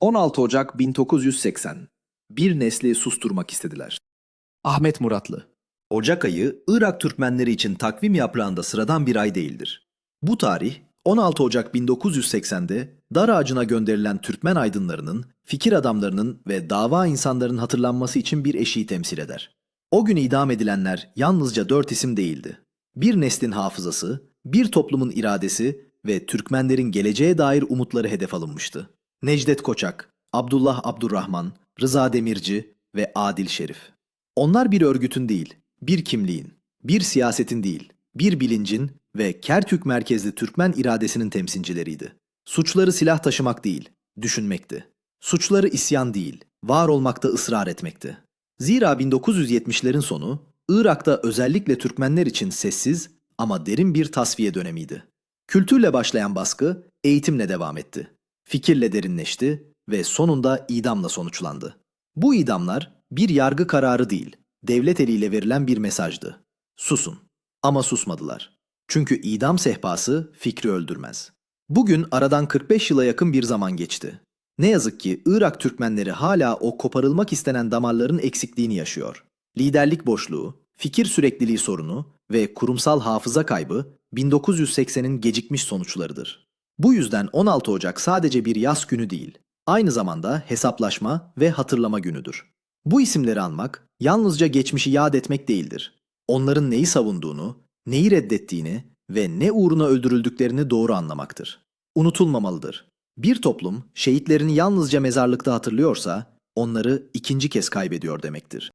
16 Ocak 1980. Bir nesli susturmak istediler. Ahmet Muratlı. Ocak ayı Irak Türkmenleri için takvim yaprağında sıradan bir ay değildir. Bu tarih 16 Ocak 1980'de dar ağacına gönderilen Türkmen aydınlarının, fikir adamlarının ve dava insanlarının hatırlanması için bir eşiği temsil eder. O gün idam edilenler yalnızca dört isim değildi. Bir neslin hafızası, bir toplumun iradesi ve Türkmenlerin geleceğe dair umutları hedef alınmıştı. Necdet Koçak, Abdullah Abdurrahman, Rıza Demirci ve Adil Şerif. Onlar bir örgütün değil, bir kimliğin, bir siyasetin değil, bir bilincin ve Kerkük merkezli Türkmen iradesinin temsilcileriydi. Suçları silah taşımak değil, düşünmekti. Suçları isyan değil, var olmakta ısrar etmekti. Zira 1970'lerin sonu, Irak'ta özellikle Türkmenler için sessiz ama derin bir tasfiye dönemiydi. Kültürle başlayan baskı eğitimle devam etti. Fikirle derinleşti ve sonunda idamla sonuçlandı. Bu idamlar bir yargı kararı değil, devlet eliyle verilen bir mesajdı. Susun. Ama susmadılar. Çünkü idam sehpası fikri öldürmez. Bugün aradan 45 yıla yakın bir zaman geçti. Ne yazık ki Irak Türkmenleri hala o koparılmak istenen damarların eksikliğini yaşıyor. Liderlik boşluğu, fikir sürekliliği sorunu ve kurumsal hafıza kaybı 1980'in gecikmiş sonuçlarıdır. Bu yüzden 16 Ocak sadece bir yaz günü değil, aynı zamanda hesaplaşma ve hatırlama günüdür. Bu isimleri anmak yalnızca geçmişi yad etmek değildir. Onların neyi savunduğunu, neyi reddettiğini ve ne uğruna öldürüldüklerini doğru anlamaktır. Unutulmamalıdır. Bir toplum şehitlerini yalnızca mezarlıkta hatırlıyorsa onları ikinci kez kaybediyor demektir.